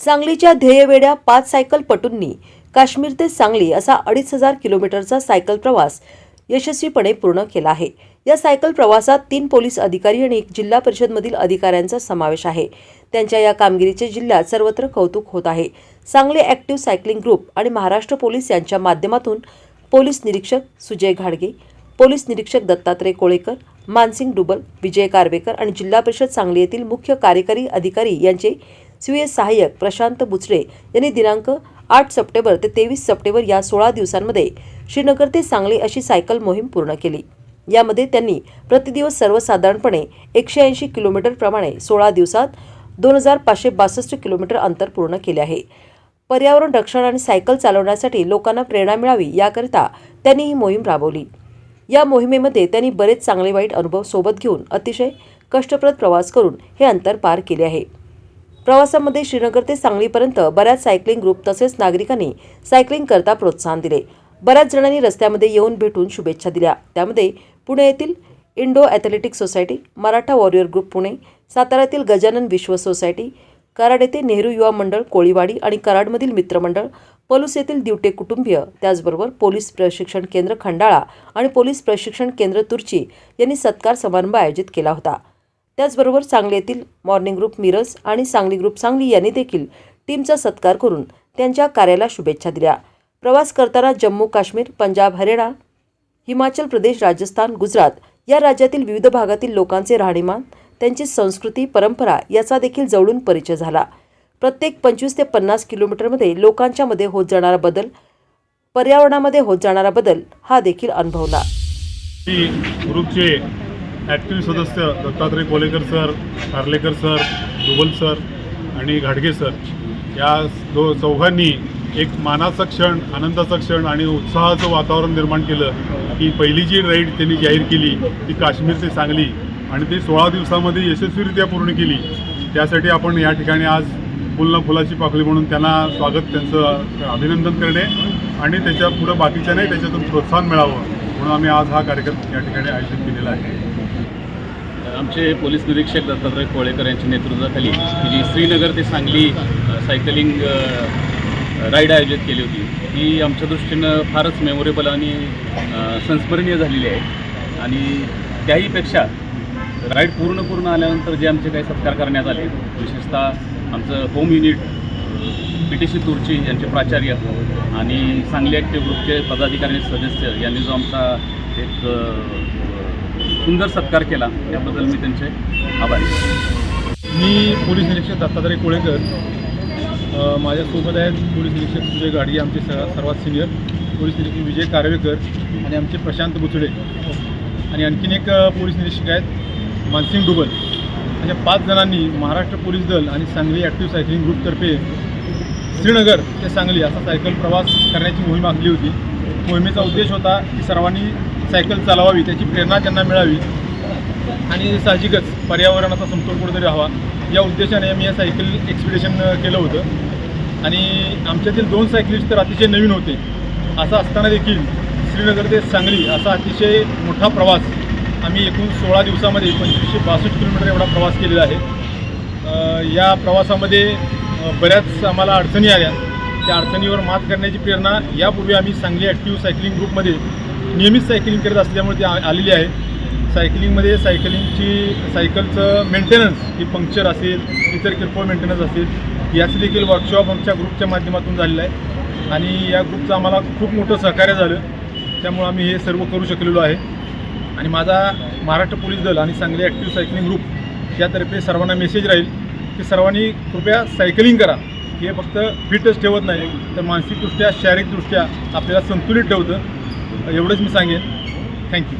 सांगलीच्या ध्येयवेड्या पाच सायकल पटूंनी काश्मीर ते सांगली असा अडीच हजार किलोमीटरचा सायकल प्रवास यशस्वीपणे पूर्ण केला आहे. या सायकल प्रवासात तीन पोलीस अधिकारी आणि एक जिल्हा परिषदमधील अधिकाऱ्यांचा समावेश आहे. त्यांच्या या कामगिरीचे जिल्ह्यात सर्वत्र कौतुक होत आहे. सांगली ॲक्टिव्ह सायकलिंग ग्रुप आणि महाराष्ट्र पोलीस यांच्या माध्यमातून पोलीस निरीक्षक सुजय घाडगे पोलीस निरीक्षक दत्तात्रय कोळेकर मानसिंग डुबल विजय कारवेकर आणि जिल्हा परिषद सांगली येथील मुख्य कार्यकारी अधिकारी यांचे स्वीय सहाय्यक प्रशांत बुचडे यांनी दिनांक आठ सप्टेंबर ते तेवीस सप्टेंबर या सोळा दिवसांमध्ये श्रीनगर ते सांगली अशी सायकल मोहीम पूर्ण केली. यामध्ये त्यांनी प्रतिदिवस सर्वसाधारणपणे एकशे ऐंशी किलोमीटरप्रमाणे सोळा दिवसात दोन हजार पाचशे बासष्ट किलोमीटर अंतर पूर्ण केले आहे. पर्यावरण रक्षण आणि सायकल चालवण्यासाठी लोकांना प्रेरणा मिळावी याकरिता त्यांनी ही मोहीम राबवली. या मोहिमेमध्ये त्यांनी बरेच चांगले वाईट अनुभव सोबत घेऊन अतिशय कष्टप्रद प्रवास करून हे अंतर पार केले आहे. प्रवासामध्ये श्रीनगर ते सांगलीपर्यंत बऱ्याच सायकलिंग ग्रुप तसेच नागरिकांनी सायकलिंग करता प्रोत्साहन दिले. बऱ्याच जणांनी रस्त्यामध्ये येऊन भेटून शुभेच्छा दिल्या. त्यामध्ये पुणे येथील Indo athletic society Maratha warrior group Pune साताऱ्यातील गजानन विश्व सोसायटी कराड येथे नेहरू युवा मंडळ कोळीवाडी आणि कराडमधील मित्रमंडळ पलूस येथील दिवटे कुटुंबीय त्याचबरोबर पोलीस प्रशिक्षण केंद्र खंडाळा आणि पोलीस प्रशिक्षण केंद्र तुर्ची यांनी सत्कार समारंभ आयोजित केला होता. त्याचबरोबर सांगली येथील मॉर्निंग ग्रुप मिरज आणि सांगली ग्रुप सांगली यांनी देखील टीमचा सत्कार करून त्यांच्या कार्याला शुभेच्छा दिल्या. प्रवास करताना जम्मू काश्मीर पंजाब हरियाणा हिमाचल प्रदेश राजस्थान गुजरात या राज्यातील विविध भागातील लोकांचे राहणीमान त्यांची संस्कृती परंपरा याचा देखील जवळून परिचय झाला. प्रत्येक पंचवीस ते पन्नास किलोमीटरमध्ये लोकांच्यामध्ये होत जाणारा बदल पर्यावरणामध्ये होत जाणारा बदल हा देखील अनुभवला. ग्रुपचे ॲक्टिव्ह सदस्य Dattatray Kolekar sir Karlekar sir Dubal sir आणि घाडगे सर. या दो चौघांनी एक मानाचा क्षण आनंदाचा क्षण आणि उत्साहाचं वातावरण निर्माण केलं की पहिली जी राईड त्यांनी जाहीर केली ती काश्मीर ते सांगली आणि ती सोळा दिवसामध्ये यशस्वीरित्या पूर्ण केली. त्यासाठी आपण या ठिकाणी आज फुल न फुलाची पाकळी म्हणून त्यांना स्वागत त्यांचं अभिनंदन करणे आणि त्याच्या पुढं बाकीच्यांनाही त्याच्यातून प्रोत्साहन मिळावं म्हणून आम्ही आज हा कार्यक्रम या ठिकाणी आयोजित केलेला आहे. आमचे पोलीस निरीक्षक दत्तात्रय कोळेकर यांच्या नेतृत्वाखाली जी श्रीनगर ते सांगली सायकलिंग राईड आयोजित केली होती. ही आमच्या दृष्टीनं फारच मेमोरेबल आणि संस्मरणीय झालेली आहे. आणि त्याहीपेक्षा राईड पूर्ण पूर्ण आल्यानंतर जे आमचे काही सत्कार करण्यात आले विशेषतः आमचं home unit P T C Turchi यांचे प्राचार्य आणि सांगली ॲक्टिव्ह ग्रुपचे पदाधिकारी सदस्य यांनी जो आमचा एक सुंदर सत्कार केला. याबद्दल मी त्यांचे आभारी मी पोलीस निरीक्षक दत्तात्रय कोळेकर माझ्यासोबत आहेत पोलीस निरीक्षक सुजय गाडगे आमचे स सर्वात सिनियर. पोलीस निरीक्षक विजय कारवेकर आणि आमचे प्रशांत बुचडे आणि आणखीन एक पोलीस निरीक्षक आहेत मानसिंग डुबल. अशा पाच जणांनी महाराष्ट्र पोलीस दल आणि सांगली ॲक्टिव्ह सायकलिंग ग्रुपतर्फे श्रीनगर ते सांगली असा सायकल प्रवास करण्याची मोहीम आखली होती. मोहिमेचा उद्देश होता की सर्वांनी सायकल चालवावी त्याची प्रेरणा त्यांना मिळावी. आणि साहजिकच पर्यावरणाचा समतोल कुठेतरी हवा या उद्देशाने आम्ही या सायकल एक्सपिडिशन केलं होतं. आणि आमच्यातील दोन सायकलिस्ट तर अतिशय नवीन होते. असं असताना देखील श्रीनगर ते सांगली असा अतिशय मोठा प्रवास आम्ही एकूण सोळा दिवसामध्ये पंचवीसशे बासष्ट किलोमीटर एवढा प्रवास केलेला आहे. या प्रवासामध्ये बऱ्याच आम्हाला अडचणी आल्या. त्या अडचणीवर मात करण्याची प्रेरणा यापूर्वी आम्ही सांगली ॲक्टिव्ह सायकलिंग ग्रुपमध्ये नियमित सायकलिंग करत असल्यामुळे ती आलेली आहे. सायकलिंगमध्ये सायकलिंगची सायकलचं मेंटेनन्स की पंक्चर असेल इतर किरकोळ मेंटेनन्स असेल याचं देखील वर्कशॉप आमच्या ग्रुपच्या माध्यमातून झालेलं आहे. आणि या ग्रुपचं आम्हाला खूप मोठं सहकार्य झालं. त्यामुळं आम्ही हे सर्व करू शकलेलो आहे. आणि माझा महाराष्ट्र पोलीस दल आणि सांगली ॲक्टिव्ह सायकलिंग ग्रुप यातर्फे सर्वांना मेसेज राहील की सर्वांनी कृपया सायकलिंग करा. हे फक्त फिटच ठेवत नाही तर मानसिकदृष्ट्या शारीरिकदृष्ट्या आपल्याला संतुलित ठेवतं. एवढंच मी सांगेन. थँक्यू